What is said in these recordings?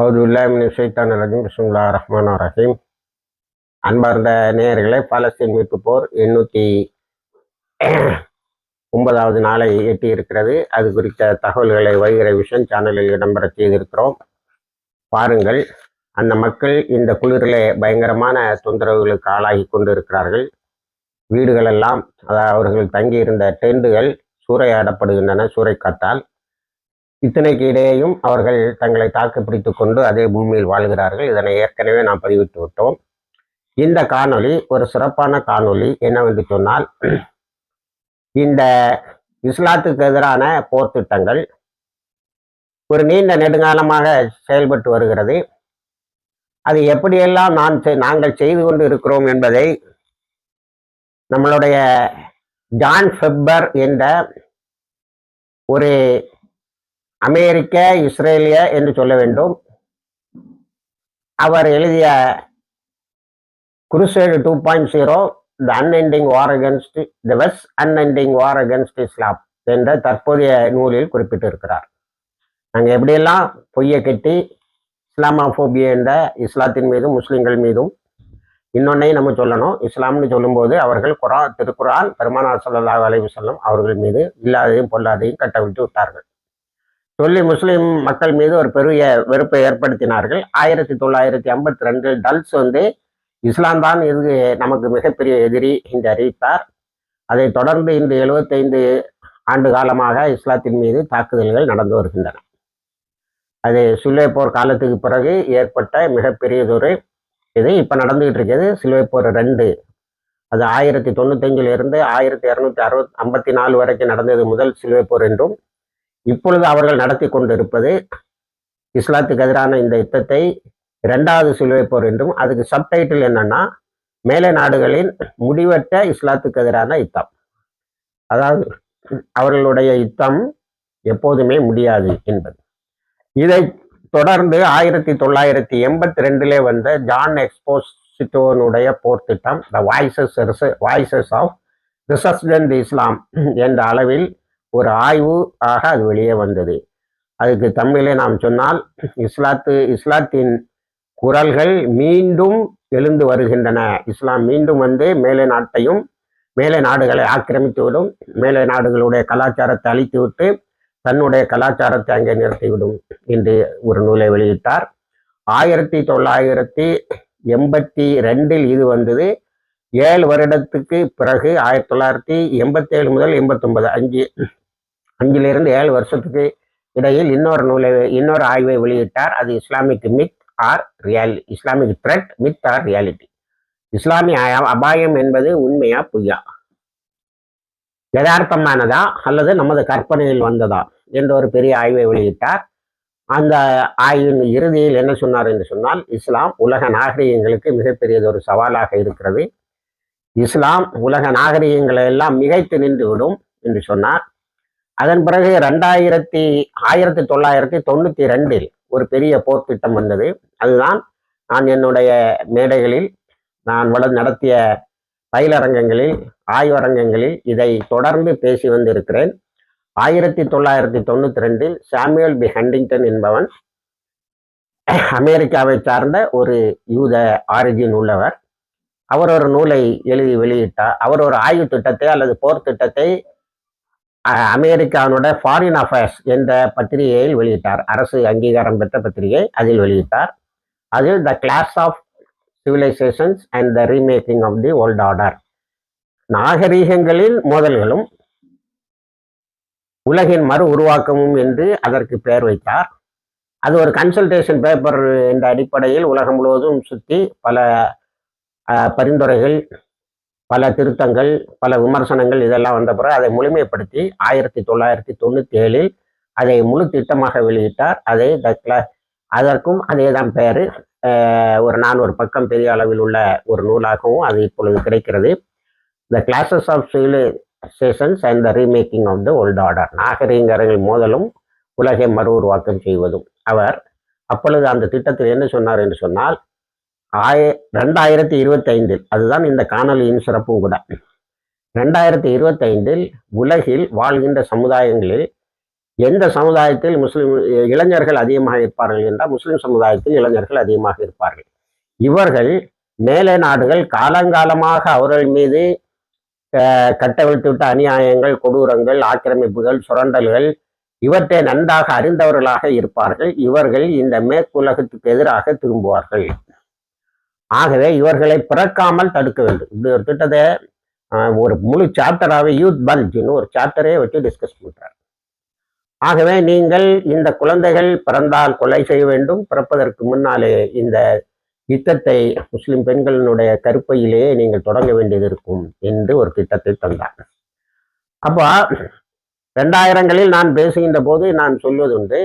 அவுதுல்லாமின் ஷைத்தான் ரஜீம். பிஸ்மில்லா ரஹ்மான் ரஹீம். அன்பார்ந்த நேயர்களே பாலஸ்தீன் மீட்பு போர் எண்ணூற்றி ஒன்பதாவது நாளை எட்டி இருக்கிறது அது குறித்த தகவல்களை வைகிற விஷன் சேனலில் இடம்பெற செய்திருக்கிறோம். பாருங்கள் அந்த மக்கள் இந்த குளிரிலே பயங்கரமான தொந்தரவுகளுக்கு ஆளாகி கொண்டிருக்கிறார்கள். வீடுகளெல்லாம் அதாவது அவர்கள் தங்கியிருந்த டெண்டுகள் சூறையாடப்படுகின்றன சூறைக்காத்தால். இத்தனைக்கு இடையேயும் அவர்கள் தங்களை தாக்கு பிடித்து கொண்டு அதே பூமியில் வாழ்கிறார்கள். இதனை ஏற்கனவே நாம் பதிவிட்டு விட்டோம். இந்த காணொளி ஒரு சிறப்பான காணொளி என்னவென்று சொன்னால் இந்த இஸ்லாத்துக்கு எதிரான போர் திட்டங்கள் ஒரு நீண்ட நெடுங்காலமாக செயல்பட்டு வருகிறது. அது எப்படியெல்லாம் நான் செய்- நாங்கள் செய்து கொண்டு இருக்கிறோம் என்பதை நம்மளுடைய ஜான் ஃபெப்பர் என்ற ஒரு அமெரிக்க இஸ்ரேலிய என்று சொல்ல வேண்டும். அவர் எழுதிய crusade two point zero the unending war against the west unending war against Islam என்ற தற்போதைய நூலில் குறிப்பிட்டிருக்கிறார். நாங்கள் எப்படியெல்லாம் பொய்யை கட்டி இஸ்லாமாஃபோபியா என்ற இஸ்லாத்தின் மீதும் முஸ்லீம்கள் மீதும் இன்னொன்னையும் நம்ம சொல்லணும். இஸ்லாம்னு சொல்லும்போது அவர்கள் குரான் திருக்குரான் பெருமானார் சல்லா அலைவு செல்லம் அவர்கள் மீது இல்லாததையும் பொல்லாதையும் கட்டவிழ்த்து விட்டார்கள். சொல்லி முஸ்லீம் மக்கள் மீது ஒரு பெரிய வெறுப்பை ஏற்படுத்தினார்கள். ஆயிரத்தி தொள்ளாயிரத்தி ஐம்பத்தி ரெண்டில் டல்ஸ் வந்து இஸ்லாம் தான் இது நமக்கு மிகப்பெரிய எதிரி என்று அறிவித்தார். அதைத் தொடர்ந்து இந்த எழுபத்தைந்து ஆண்டு காலமாக இஸ்லாத்தின் மீது தாக்குதல்கள் நடந்து வருகின்றன. அது சிலுவை போர் காலத்துக்கு பிறகு ஏற்பட்ட மிகப்பெரியதொரு இது இப்போ நடந்துகிட்டு இருக்கிறது. சிலுவை போர் ரெண்டு. அது ஆயிரத்தி தொண்ணூத்தஞ்சிலிருந்து ஆயிரத்தி இரநூத்தி அறுபத் ஐம்பத்தி நாலு வரைக்கும் நடந்தது முதல் சிலுவை போர் என்றும் இப்பொழுது அவர்கள் நடத்தி கொண்டிருப்பது இஸ்லாத்துக்கு எதிரான இந்த யுத்தத்தை இரண்டாவது சிலுவை போர் என்றும் அதுக்கு சப்டைட்டில் என்னன்னா மேலை நாடுகளின் முடிவற்ற இஸ்லாத்துக்கு எதிரான யுத்தம். அதாவது அவர்களுடைய யுத்தம் எப்போதுமே முடியாது என்பது. இதை தொடர்ந்து ஆயிரத்தி தொள்ளாயிரத்தி எண்பத்தி ரெண்டிலே வந்த ஜான் எக்ஸ்போசிட்டோனுடைய போர் திட்டம் the voices voices of resurgent Islam என்ற அளவில் ஒரு ஆய்வு ஆக அது வெளியே வந்தது. அதுக்கு தமிழிலே நாம் சொன்னால் இஸ்லாத்து இஸ்லாத்தின் குரல்கள் மீண்டும் எழுந்து வருகின்றன. இஸ்லாம் மீண்டும் வந்து மேலை நாட்டையும் மேலை நாடுகளை ஆக்கிரமித்துவிடும். மேலை நாடுகளுடைய கலாச்சாரத்தை அழித்துவிட்டு தன்னுடைய கலாச்சாரத்தை அங்கே நிறுத்திவிடும் என்று ஒரு நூலை வெளியிட்டார். ஆயிரத்தி தொள்ளாயிரத்தி எண்பத்தி ரெண்டில் இது வந்தது. ஏழு வருடத்துக்கு பிறகு ஆயிரத்தி தொள்ளாயிரத்தி எண்பத்தேழு முதல் எண்பத்தொன்பது அஞ்சு அஞ்சிலிருந்து ஏழு வருஷத்துக்கு இடையில் இன்னொரு நூலை இன்னொரு ஆய்வை வெளியிட்டார். அது Islamic myth or reality Islamic threat myth or reality இஸ்லாமிய அபாயம் என்பது உண்மையா பொய்யா? யதார்த்தமானதா அல்லது நமது கற்பனையில் வந்ததா என்ற ஒரு பெரிய ஆய்வை வெளியிட்டார். அந்த ஆய்வின் இறுதியில் என்ன சொன்னார் என்று சொன்னால் இஸ்லாம் உலக நாகரிகங்களுக்கு மிகப்பெரியதொரு சவாலாக இருக்கிறது. இஸ்லாம் உலக நாகரிகங்களை எல்லாம் மிகைத்து நின்று விடும் என்று சொன்னார். அதன் பிறகு ரெண்டாயிரத்தி ஆயிரத்தி தொள்ளாயிரத்தி தொண்ணூத்தி ரெண்டில் ஒரு பெரிய போர் திட்டம் வந்தது. அதுதான் நான் என்னுடைய மேடைகளில் நான் வள நடத்திய பயிலரங்கங்களில் ஆய்வரங்கங்களில் இதை தொடர்ந்து பேசி வந்திருக்கிறேன். ஆயிரத்தி தொள்ளாயிரத்தி தொண்ணூத்தி ரெண்டில் சாமுவேல் பி. ஹண்டிங்டன் என்பவன் அமெரிக்காவை சார்ந்த ஒரு யூத ஆரிஜின் உள்ளவர். அவர் ஒரு நூலை எழுதி வெளியிட்டார். அவர் ஒரு ஆய்வு திட்டத்தை அல்லது போர் திட்டத்தை அமெரிக்காவினுடைய ஃபாரின் அஃபேர்ஸ் என்ற பத்திரிகையில் வெளியிட்டார். அரசு அங்கீகாரம் பெற்ற பத்திரிகை அதில் வெளியிட்டார். அதில் the clash of civilisations and the remaking of the old order நாகரீகங்களில் மோதல்களும் உலகின் மறு உருவாக்கமும் என்று அதற்கு பெயர் வைத்தார். அது ஒரு கன்சல்டேஷன் பேப்பர் என்ற அடிப்படையில் உலகம் முழுவதும் சுற்றி பல பரிந்துரைகள் பல திருத்தங்கள் பல விமர்சனங்கள் இதெல்லாம் வந்த பிறகு அதை முழுமைப்படுத்தி ஆயிரத்தி தொள்ளாயிரத்தி தொண்ணூற்றி ஏழில் அதை முழு திட்டமாக வெளியிட்டார். அதை த அதற்கும் அதே தான் பெயர். ஒரு நானூறு பக்கம் பெரிய அளவில் உள்ள ஒரு நூலாகவும் அது இப்பொழுது கிடைக்கிறது. The clashes of civilisations and the remaking of the old order நாகரீகங்கள் மோதலும் உலகை மறு உருவாக்கம் செய்வதும். அவர் அப்பொழுது அந்த திட்டத்தில் என்ன சொன்னார் என்று சொன்னால் ஆய ரெண்டாயிரத்தி இருபத்தைந்தில் அதுதான் இந்த காணொலியின் சிறப்பும் கூட. ரெண்டாயிரத்தி இருபத்தைந்தில் உலகில் வாழ்கின்ற சமுதாயங்களில் எந்த சமுதாயத்தில் முஸ்லிம் இளைஞர்கள் அதிகமாக இருப்பார்கள் என்றால் முஸ்லிம் சமுதாயத்தில் இளைஞர்கள் அதிகமாக இருப்பார்கள். இவர்கள் மேலை நாடுகள் காலங்காலமாக அவர்கள் மீது அஹ், அநியாயங்கள் கொடூரங்கள் ஆக்கிரமிப்புகள் சுரண்டல்கள் இவற்றை நன்றாக அறிந்தவர்களாக இருப்பார்கள். இவர்கள் இந்த மேற்குலகத்துக்கு எதிராக திரும்புவார்கள். ஆகவே இவர்களை பிறக்காமல் தடுக்க வேண்டும். இப்படி ஒரு திட்டத்தை ஒரு முழு சாப்டராகவே யூத் பல்ஜ்னு ஒரு சாப்டரே வச்சு டிஸ்கஸ் பண்ணுறார் ஆகவே நீங்கள் இந்த குழந்தைகள் பிறந்தால் கொலை செய்ய வேண்டும். பிறப்பதற்கு முன்னாலே இந்த யுத்தத்தை முஸ்லிம் பெண்களினுடைய கருப்பையிலேயே நீங்கள் தொடங்க வேண்டியது இருக்கும் என்று ஒரு திட்டத்தை தந்தார். அப்போ ரெண்டாயிரங்களில் நான் பேசுகின்ற போது நான் சொல்வதுண்டு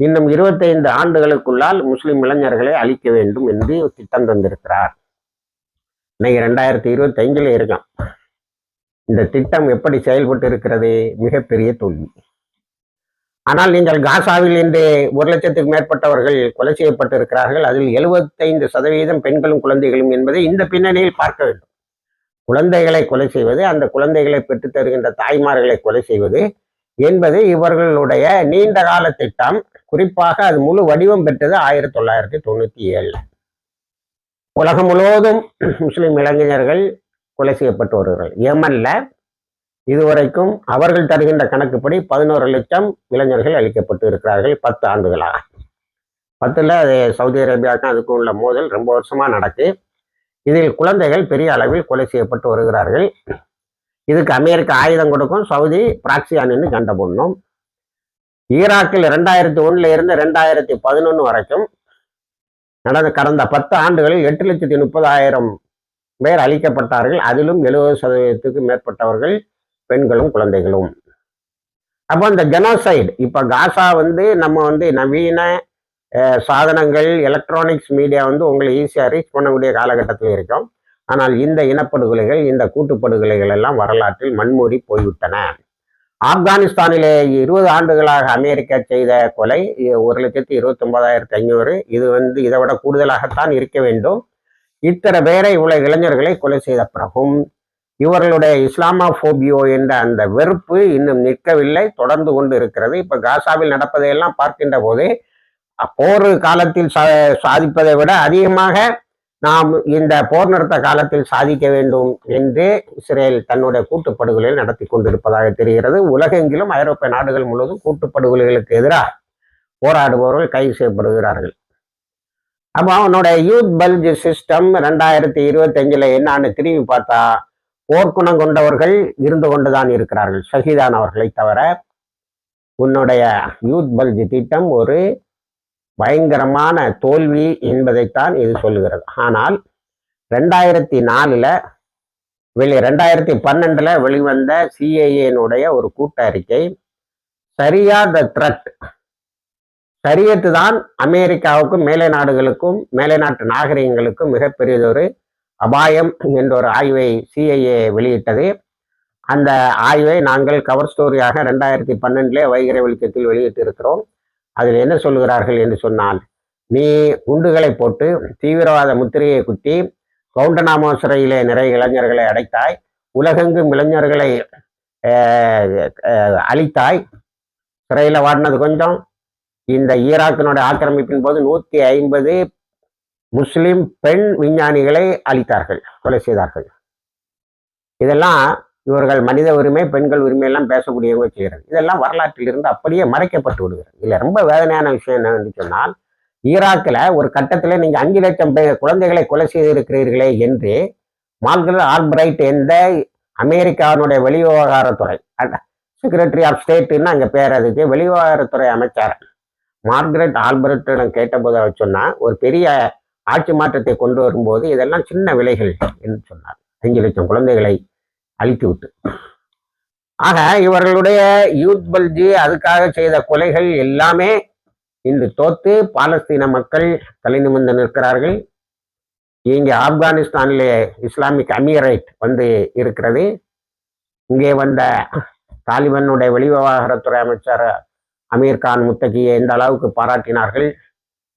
இன்னும் இருபத்தைந்து ஆண்டுகளுக்குள்ளால் முஸ்லிம் இளைஞர்களை அழிக்க வேண்டும் என்று ஒரு திட்டம் தந்திருக்கிறார். இன்னைக்கு ரெண்டாயிரத்தி இருபத்தி ஐந்துல இருக்கான் இந்த திட்டம் எப்படி செயல்பட்டு இருக்கிறது மிகப்பெரிய தோல்வி. ஆனால் நீங்கள் காசாவில் இன்று ஒரு லட்சத்துக்கு மேற்பட்டவர்கள் கொலை செய்யப்பட்டிருக்கிறார்கள். அதில் எழுபத்தைந்து சதவீதம் பெண்களும் குழந்தைகளும் என்பதை இந்த பின்னணியில் பார்க்க வேண்டும். குழந்தைகளை கொலை செய்வது அந்த குழந்தைகளை பெற்றுத் தருகின்ற தாய்மார்களை கொலை செய்வது என்பது இவர்களுடைய நீண்ட கால திட்டம். குறிப்பாக அது முழு வடிவம் பெற்றது ஆயிரத்தி தொள்ளாயிரத்தி தொண்ணூத்தி ஏழுல உலகம் முழுவதும் முஸ்லிம் இளைஞர்கள் கொலை செய்யப்பட்டு வருகிறார்கள். யமன்ல இதுவரைக்கும் அவர்கள் தருகின்ற கணக்குப்படி பதினோரு லட்சம் இளைஞர்கள் அளிக்கப்பட்டு இருக்கிறார்கள் பத்து ஆண்டுகளாக. பத்துல அது சவுதி அரேபியாவுக்கும் அதுக்கும் உள்ள மோதல். ரொம்ப வருஷமா நடக்கு. இதில் குழந்தைகள் பெரிய அளவில் கொலை செய்யப்பட்டு வருகிறார்கள். இதுக்கு அமெரிக்கா ஆயுதம் கொடுக்கும். சவுதி பிராக்சியானின்னு சண்டை போடணும். ஈராக்கில் ரெண்டாயிரத்தி ஒன்றில் இருந்து ரெண்டாயிரத்தி பதினொன்று வரைக்கும் நடந்த கடந்த பத்து ஆண்டுகளில் எட்டு லட்சத்தி முப்பதாயிரம் பேர் அழிக்கப்பட்டார்கள். அதிலும் எழுபது சதவீதத்துக்கு மேற்பட்டவர்கள் பெண்களும் குழந்தைகளும். அப்போ இந்த ஜெனோசைடு இப்போ காசா வந்து நம்ம வந்து நவீன சாதனங்கள் எலக்ட்ரானிக்ஸ் மீடியா வந்து உங்களை ஈஸியாக ரீச் பண்ணக்கூடிய காலகட்டத்தில் இருக்கும். ஆனால் இந்த இனப்படுகொலைகள் இந்த கூட்டுப்படுகொலைகள் எல்லாம் வரலாற்றில் மண்மூடி போய்விட்டன. ஆப்கானிஸ்தானிலே இருபது ஆண்டுகளாக அமெரிக்கா செய்த கொலை ஒரு லட்சத்தி இருபத்தி ஒன்பதாயிரத்தி ஐநூறு. இது வந்து இதை விட கூடுதலாகத்தான் இருக்க வேண்டும். இத்தனை பேரை இவ்வளவு இளைஞர்களை கொலை செய்த பிறகும் இவர்களுடைய இஸ்லாமோபியோ என்ற அந்த வெறுப்பு இன்னும் நிற்கவில்லை தொடர்ந்து கொண்டு இருக்கிறது. இப்ப காசாவில் நடப்பதையெல்லாம் பார்க்கின்ற போது போர் காலத்தில் சா சாதிப்பதை விட அதிகமாக நாம் இந்த போர் நிறுத்த காலத்தில் சாதிக்க வேண்டும் என்று இஸ்ரேல் தன்னுடைய கூட்டுப்படுகொலை நடத்தி கொண்டிருப்பதாக தெரிகிறது. உலகெங்கிலும் ஐரோப்பிய நாடுகள் முழுவதும் கூட்டுப்படுகொலைகளுக்கு எதிராக போராடுபவர்கள் கைது செய்யப்படுகிறார்கள். அப்போ அவனுடைய யூத் பல்ஜ் சிஸ்டம் ரெண்டாயிரத்தி இருபத்தஞ்சில் என்னான்னு திரும்பி பார்த்தா போர்க்குணம் கொண்டவர்கள் இருந்து கொண்டுதான் இருக்கிறார்கள். ஷஹீதானவர்களை தவிர உன்னுடைய யூத் பல்ஜ் திட்டம் ஒரு பயங்கரமான தோல்வி என்பதைத்தான் இது சொல்லுகிறது. ஆனால் ரெண்டாயிரத்தி நாலுல வெளி ரெண்டாயிரத்தி பன்னெண்டுல வெளிவந்த சிஏஏனுடைய ஒரு கூட்டறிக்கை சரியா த த்ரட் சரியத்து தான் அமெரிக்காவுக்கும் மேலை நாடுகளுக்கும் மேலை நாட்டு நாகரிகங்களுக்கும் மிகப்பெரியதொரு அபாயம் என்ற ஒரு ஆய்வை சிஐஏ வெளியிட்டது. அந்த ஆய்வை நாங்கள் கவர் ஸ்டோரியாக ரெண்டாயிரத்தி பன்னெண்டுலே வைகரை வெளிச்சத்தில் வெளியிட்டு இருக்கிறோம் அதில் என்ன சொல்லுகிறார்கள் என்று சொன்னால் நீ குண்டுகளை போட்டு தீவிரவாத முத்திரையை குத்தி கவுண்டனாமோ சிறையிலே நிறைய இளைஞர்களை அடைத்தாய் உலகெங்கும் இளைஞர்களை அழித்தாய் சிறையில் வாடினது கொஞ்சம் இந்த ஈராக்கினுடைய ஆக்கிரமிப்பின் போது நூற்றி ஐம்பது முஸ்லிம் பெண் விஞ்ஞானிகளை அழித்தார்கள் கொலை செய்தார்கள். இதெல்லாம் இவர்கள் மனித உரிமை பெண்கள் உரிமை எல்லாம் பேசக்கூடியவங்க செய்கிறாங்க. இதெல்லாம் வரலாற்றில் இருந்து அப்படியே மறைக்கப்பட்டு விடுகிறது. இதில் ரொம்ப வேதனையான விஷயம் என்னன்னு சொன்னால் ஈராக்கில் ஒரு கட்டத்தில் நீங்க அஞ்சு லட்சம் பேர் குழந்தைகளை கொலை செய்திருக்கிறீர்களே என்று மார்கல் ஆல்பிரைட் எந்த அமெரிக்காவினுடைய வெளிவிவகாரத்துறை செக்ரட்டரி ஆஃப் ஸ்டேட்டுன்னு அங்கே பேர் அதுக்கு வெளிவிவகாரத்துறை அமைச்சர். மார்கரெட் ஆல்பர்ட்டிடம் கேட்டபோது அவர் சொன்னா ஒரு பெரிய ஆட்சி மாற்றத்தை கொண்டு வரும்போது இதெல்லாம் சின்ன விலைகள் என்று சொன்னார். அஞ்சு லட்சம் குழந்தைகளை அழித்து விட்டு ஆக இவர்களுடைய யூத் பல்ஜி அதுக்காக செய்த கொலைகள் எல்லாமே இன்று தோத்து பாலஸ்தீன மக்கள் தலை நிமிர்ந்து நிற்கிறார்கள். இங்கே ஆப்கானிஸ்தானிலே இஸ்லாமிக் அமீரைட் வந்து இருக்கிறது. இங்கே வந்த தாலிபானுடைய வெளிவிவகாரத்துறை அமைச்சர் அமீர் கான் முத்தகியை எந்த அளவுக்கு பாராட்டினார்கள்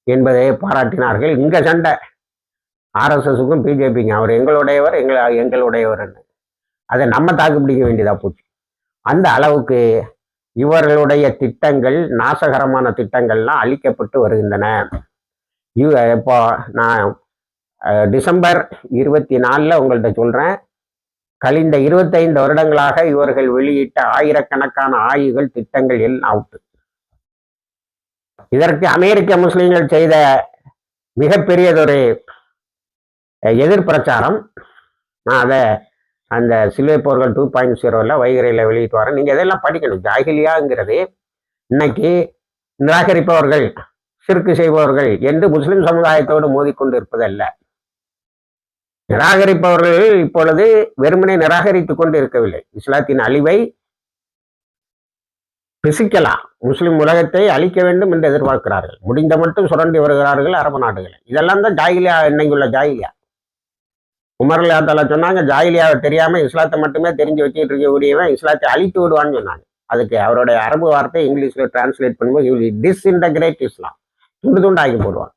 என்பதை பாராட்டினார்கள். இங்க சண்டை. ஆர்எஸ்எஸுக்கும் பிஜேபிக்கும் அவர் எங்களுடையவர் எங்கள் எங்களுடையவர் அதை நம்ம தாக்கு பிடிக்க வேண்டியதா போச்சு. அந்த அளவுக்கு இவர்களுடைய திட்டங்கள் நாசகரமான திட்டங்கள்லாம் அழிக்கப்பட்டு வருகின்றன. இவ இப்போ நான் டிசம்பர் இருபத்தி நாலில் உங்கள்கிட்ட சொல்கிறேன் கழிந்த இருபத்தைந்து வருடங்களாக இவர்கள் வெளியிட்ட ஆயிரக்கணக்கான ஆய்வுகள் திட்டங்கள் எல்லாம் அவுட்டு. இதற்கு அமெரிக்க முஸ்லீம்கள் செய்த மிகப்பெரியதொரு எதிர்பிரச்சாரம் எதிர் பிரச்சாரம் நான் அதை அந்த சிலுவை போர்கள் டூ பாயிண்ட் ஜீரோவில் வைகரையில் வெளியிட்டு வரேன் நீங்கள் இதெல்லாம் படிக்கணும். ஜாகிலியாங்கிறது இன்னைக்கு நிராகரிப்பவர்கள் சிறுக்கு செய்பவர்கள் என்று முஸ்லிம் சமுதாயத்தோடு மோதிக்கொண்டு இருப்பதல்ல நிராகரிப்பவர்கள் இப்பொழுது வெறுமனை நிராகரித்துக் கொண்டு இருக்கவில்லை இஸ்லாத்தின் அழிவை பிசிக்கலாம். முஸ்லிம் உலகத்தை அழிக்க வேண்டும் என்று எதிர்பார்க்கிறார்கள். முடிந்த மட்டும் சுரண்டி வருகிறார்கள் அரபு நாடுகள். இதெல்லாம் தான் ஜாகிலியா இன்னைக்குள்ள ஜாகிலியா. உமர்லா தாலா சொன்னாங்க ஜாயிலியாவை தெரியாம இஸ்லாத்தை மட்டுமே தெரிஞ்சு வச்சுட்டு இருக்கக்கூடியவன் இஸ்லாத்தை அழித்து விடுவான்னு சொன்னாங்க. அதுக்கு அவருடைய அரபு வார்த்தை இங்கிலீஷ்ல டிரான்ஸ்லேட் பண்ணும்போது டிஸ்இன்டகிரேட் இஸ்லாம் துண்டு துண்டாக்கி போடுவாங்க.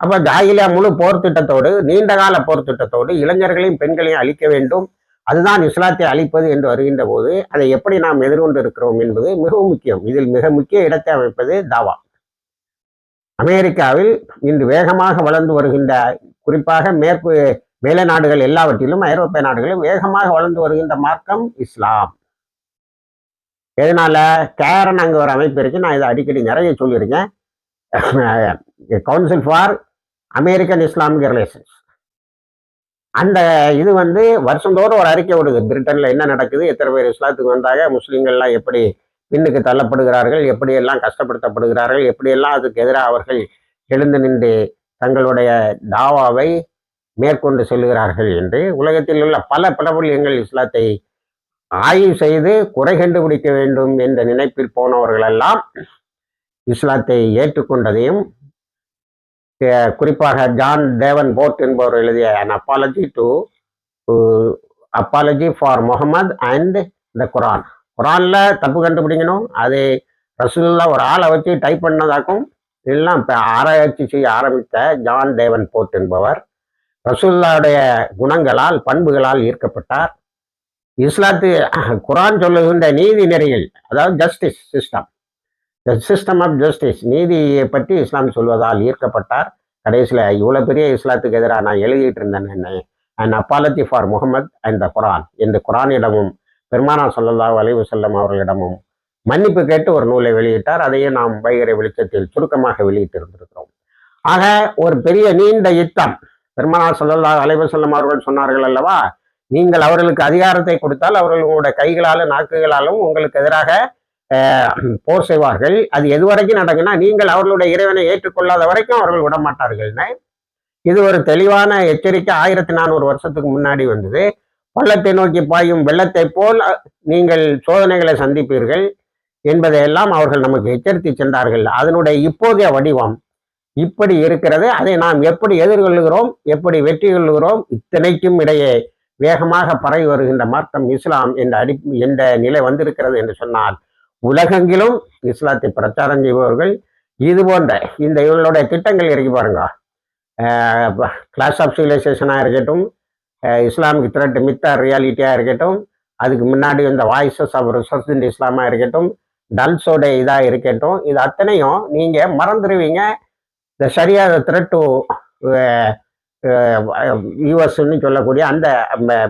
அப்ப ஜாகிலியா முழு போர் திட்டத்தோடு நீண்ட கால போர் திட்டத்தோடு இளைஞர்களையும் பெண்களையும் அழிக்க வேண்டும். அதுதான் இஸ்லாத்தை அழிப்பது என்று வருகின்ற போது அதை எப்படி நாம் எதிர்கொண்டு இருக்கிறோம் என்பது மிகவும் முக்கியம். இதில் மிக முக்கிய இடத்தை அமைப்பது தாவா. அமெரிக்காவில் இன்று வேகமாக வளர்ந்து வருகின்ற குறிப்பாக மேற்கு மேல நாடுகள் எல்லாவற்றிலும் ஐரோப்பிய நாடுகளிலும் வேகமாக வளர்ந்து வருகின்ற மார்க்கம் இஸ்லாம். எதனால? கேரன் அங்கே ஒரு அமைப்பு இருக்கு. நான் இதை அடிக்கடி நிறைய சொல்லியிருக்கேன். Council for American Islamic relations அந்த இது வந்து வருஷந்தோறும் ஒரு அறிக்கை விடுது. பிரிட்டன்ல என்ன நடக்குது? எத்தனை பேர் இஸ்லாத்துக்கு வந்தாங்க? முஸ்லீம்கள்லாம் எப்படி பின்னுக்கு தள்ளப்படுகிறார்கள்? எப்படியெல்லாம் கஷ்டப்படுத்தப்படுகிறார்கள்? எப்படியெல்லாம் அதுக்கு எதிராக அவர்கள் எழுந்து நின்று தங்களுடைய தாவாவை மேற்கொண்டு செல்கிறார்கள் என்று உலகத்தில் உள்ள பல பிரபல்யங்கள் இஸ்லாத்தை ஆய்வு செய்து குறை கண்டுபிடிக்க வேண்டும் என்ற நினைப்பில் போனவர்களெல்லாம் இஸ்லாத்தை ஏற்றுக்கொண்டதையும் குறிப்பாக ஜான் தேவன் போர்ட் என்பவர் எழுதிய an apology to apology for Muhammad and the Quran குரானில் தப்பு கண்டுபிடிக்கணும். அது ரசூல்லா ஒரு ஆளை வச்சு டைப் பண்ணதாக்கும் எல்லாம் இப்போ ஆராய்ச்சி செய்ய ஆரம்பித்த ஜான் தேவன் போர்ட் என்பவர். ரசூல்லாவுடைய குணங்களால் பண்புகளால் ஈர்க்கப்பட்டார். இஸ்லாத்து குரான் சொல்லுகின்ற நீதி நெறிகள் அதாவது justice system the system of justice நீதியை பற்றி இஸ்லாம் சொல்வதால் ஈர்க்கப்பட்டார். கடைசியில் இவ்வளோ பெரிய இஸ்லாத்துக்கு எதிராக நான் எழுதிட்டு இருந்தேன் என்ன and apology for Muhammad and the Quran என்று குரானிடமும் பெருமானா சொல்லல்லா அலைவு செல்லம் அவர்களிடமும் மன்னிப்பு கேட்டு ஒரு நூலை வெளியிட்டார். அதையும் நாம் வைகரை வெளிச்சத்தில் சுருக்கமாக வெளியிட்டு இருந்திருக்கிறோம் ஆக ஒரு பெரிய நீண்ட யுத்தம் பெருமானா சொல்லல்லா அலைவர் செல்லும் அவர்கள் சொன்னார்கள் அல்லவா? நீங்கள் அவர்களுக்கு அதிகாரத்தை கொடுத்தால் அவர்கள் உங்களுடைய கைகளாலும் நாக்குகளாலும் உங்களுக்கு எதிராக போர் செய்வார்கள். அது எது வரைக்கும் நடக்குன்னா நீங்கள் அவர்களுடைய இறைவனை ஏற்றுக்கொள்ளாத வரைக்கும் அவர்கள் விட மாட்டார்கள்னு இது ஒரு தெளிவான எச்சரிக்கை. ஆயிரத்தி நானூறு வருஷத்துக்கு முன்னாடி வந்தது. பள்ளத்தை நோக்கி பாயும் வெள்ளத்தை போல் நீங்கள் சோதனைகளை சந்திப்பீர்கள் என்பதையெல்லாம் அவர்கள் நமக்கு எச்சரித்து சென்றார்கள். அதனுடைய இப்போதைய வடிவம் இப்படி இருக்கிறது. அதை நாம் எப்படி எதிர்கொள்கிறோம் எப்படி வெற்றி கொள்கிறோம் இத்தனைக்கும் இடையே வேகமாக பரவி வருகின்ற மார்க்கம் இஸ்லாம் என்ற அடி என்ற நிலை வந்திருக்கிறது என்று சொன்னால் உலகெங்கிலும் இஸ்லாத்தை பிரச்சாரம் செய்பவர்கள் இது போன்ற இந்த இவங்களுடைய திட்டங்கள் இறக்கி பாருங்க. கிளாஸ் ஆஃப் சிவிலைசேஷனாக இருக்கட்டும் இஸ்லாமிக் த்ரெட் மித்தா ரியாலிட்டியாக இருக்கட்டும் அதுக்கு முன்னாடி இந்த வாய்ஸஸ் ஆஃப் ரிசர்ச் இன் இஸ்லாமாக இருக்கட்டும் டல்ஸோட இதாக இருக்கட்டும் இது அத்தனையும் நீங்கள் மறந்துடுவீங்க இந்த சரியாக த்ரெட் டு யூஎஸ்ன்னு சொல்லக்கூடிய அந்த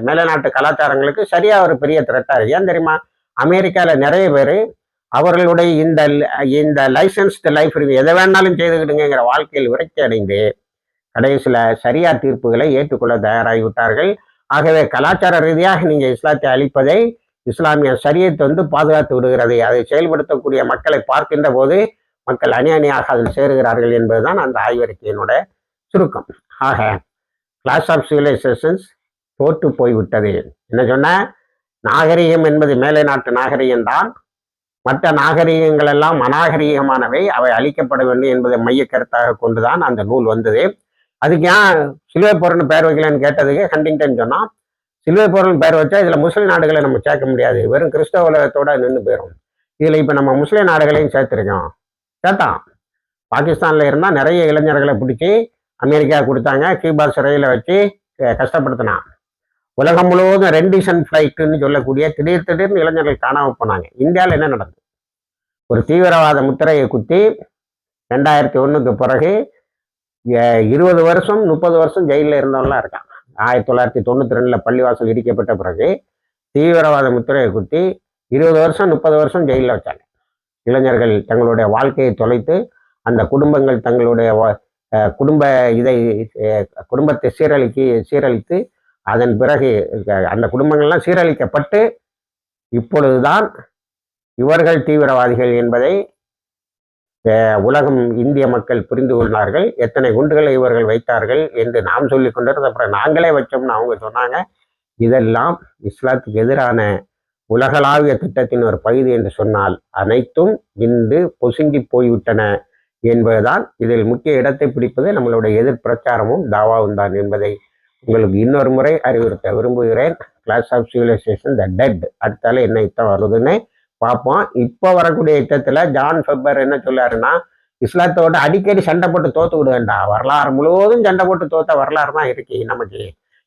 மேலநாட்டு கலாச்சாரங்களுக்கு சரியாக ஒரு பெரிய த்ரெட்டாக இருக்கு. ஏன் தெரியுமா? அமெரிக்காவில் நிறைய பேர் அவர்களுடைய இந்த இந்த லைசன்ஸ்டு லைஃப் இருக்கு. எதை வேணாலும் செய்துக்கிடுங்கிற வாழ்க்கையில் விரக்தி அடைந்து கடைசியில் சரியா தீர்ப்புகளை ஏற்றுக்கொள்ள தயாராகி விட்டார்கள் ஆகவே கலாச்சார ரீதியாக நீங்கள் இஸ்லாத்தை அழிப்பதை இஸ்லாமிய சரியத்தை வந்து பாதுகாத்து விடுகிறது. அதை செயல்படுத்தக்கூடிய மக்களை பார்க்கின்ற போது மக்கள் அணி அணியாக அதில் சேருகிறார்கள் என்பதுதான் அந்த ஆய்வறிக்கையினோட சுருக்கம். ஆக கிளாஸ் ஆஃப் சிவிலைசேஷன்ஸ் தோற்று போய்விட்டது. என்ன சொன்ன? நாகரிகம் என்பது மேலை நாட்டு நாகரிகம்தான் மற்ற நாகரிகங்கள் எல்லாம் அநாகரிகமானவை. அவை அழிக்கப்பட வேண்டும் என்பதை மைய கருத்தாக கொண்டுதான் அந்த நூல் வந்தது. அதுக்கு ஏன் சிலுவை பொருள்னு பெயர் வைக்கலன்னு கேட்டதுக்கு ஹண்டிங்டன் சொன்னா சிலுவை பொருள் பெயர் வச்சா இதுல முஸ்லிம் நாடுகளை நம்ம சேர்க்க முடியாது. வெறும் கிறிஸ்தவ உலகத்தோட நின்று போயிடும் இதுல இப்ப நம்ம முஸ்லிம் நாடுகளையும் சேர்த்துருக்கோம். கேட்டான். பாகிஸ்தான்ல இருந்தால் நிறைய இளைஞர்களை பிடிச்சி அமெரிக்கா கொடுத்தாங்க. கியூபா சிறையில வச்சு கஷ்டப்படுத்தினான். உலகம் முழுவதும் ரெண்டிஷன் ஃப்ளைட்டுன்னு சொல்லக்கூடிய திடீர் திடீர்னு இளைஞர்கள் காணாமல் போனாங்க. இந்தியாவில் என்ன நடந்தது? ஒரு தீவிரவாத முத்திரையை குத்தி ரெண்டாயிரத்தி ஒண்ணுக்கு பிறகு இருபது வருஷம் முப்பது வருஷம் ஜெயிலில் இருந்தவங்களாம் இருக்கான். ஆயிரத்தி தொள்ளாயிரத்தி தொண்ணூத்தி ரெண்டுல பள்ளிவாசல் இடிக்கப்பட்ட பிறகு தீவிரவாத முத்திரையை குத்தி இருபது வருஷம் முப்பது வருஷம் ஜெயிலில் வச்சாங்க. இளைஞர்கள் தங்களுடைய வாழ்க்கையை தொலைத்து அந்த குடும்பங்கள் தங்களுடைய வா- குடும்ப இதை குடும்பத்தை சீரழிக்கி சீரழித்து அதன் பிறகு அந்த குடும்பங்கள்லாம் சீரழிக்கப்பட்டு இப்பொழுதுதான் இவர்கள் தீவிரவாதிகள் என்பதை உலகம் இந்திய மக்கள் புரிந்து கொண்டார்கள் எத்தனை குண்டுகளை இவர்கள் வைத்தார்கள் என்று நாம் சொல்லி கொண்டிருந்த அப்புறம் நாங்களே வச்சோம்னு அவங்க சொன்னாங்க. இதெல்லாம் இஸ்லாத்துக்கு எதிரான உலகளாவிய திட்டத்தின் ஒரு பகுதி என்று சொன்னால் அனைத்தும் இன்று பொசுங்கி போய்விட்டன என்பதுதான் இதில் முக்கிய இடத்தை பிடிப்பது நம்மளுடைய எதிர் பிரச்சாரமும் தாவாவும் தான் என்பதை உங்களுக்கு இன்னொரு முறை அறிவுறுத்த விரும்புகிறேன். Clash of civilisation the dead அடுத்தால என்ன யுத்தம் வருதுன்னு பார்ப்போம். இப்போ வரக்கூடிய யுத்தத்தில் ஜான் ஃபெப்பர் என்ன சொல்லாருன்னா இஸ்லாத்தோட அடிக்கடி சண்டை போட்டு தோத்து விடுவேண்டா வரலாறு முழுவதும் சண்டை போட்டு தோத்த வரலாறு தான் இருக்கு நமக்கு.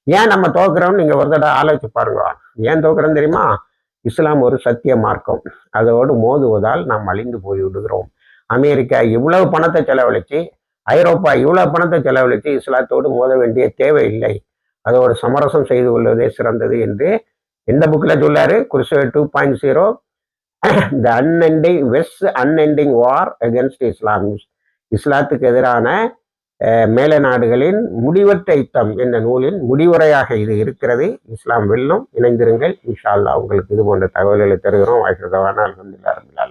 ஏன் நம்ம தோக்குறோம்னு நீங்கள் ஒரு தடவை ஆலோசிச்சு பாருங்க. ஏன் தோக்குறோம் தெரியுமா? இஸ்லாம் ஒரு சத்திய மார்க்கம். அதோடு மோதுவதால் நாம் அழிந்து போய் விடுகிறோம் அமெரிக்கா இவ்வளவு பணத்தை செலவழித்து ஐரோப்பா இவ்வளவு பணத்தை செலவழித்து இஸ்லாத்தோடு மோத வேண்டிய தேவையில்லை. அதோடு சமரசம் செய்து கொள்வதே சிறந்தது என்று எந்த புக்கில் சொல்லாரு. Crusade two point zero the unending west unending war against Islam இஸ்லாத்துக்கு எதிரான மேல நாடுகளின் முடிவற்ற யுத்தம் என்ற நூலின் முடிவுரையாக இது இருக்கிறது. இஸ்லாம் வெல்லும் இணைந்திருங்கள். இன்ஷா உங்களுக்கு இது போன்ற தகவல்களை தருகிறோம். வாய்க்கிறதவான அலமதுல்லா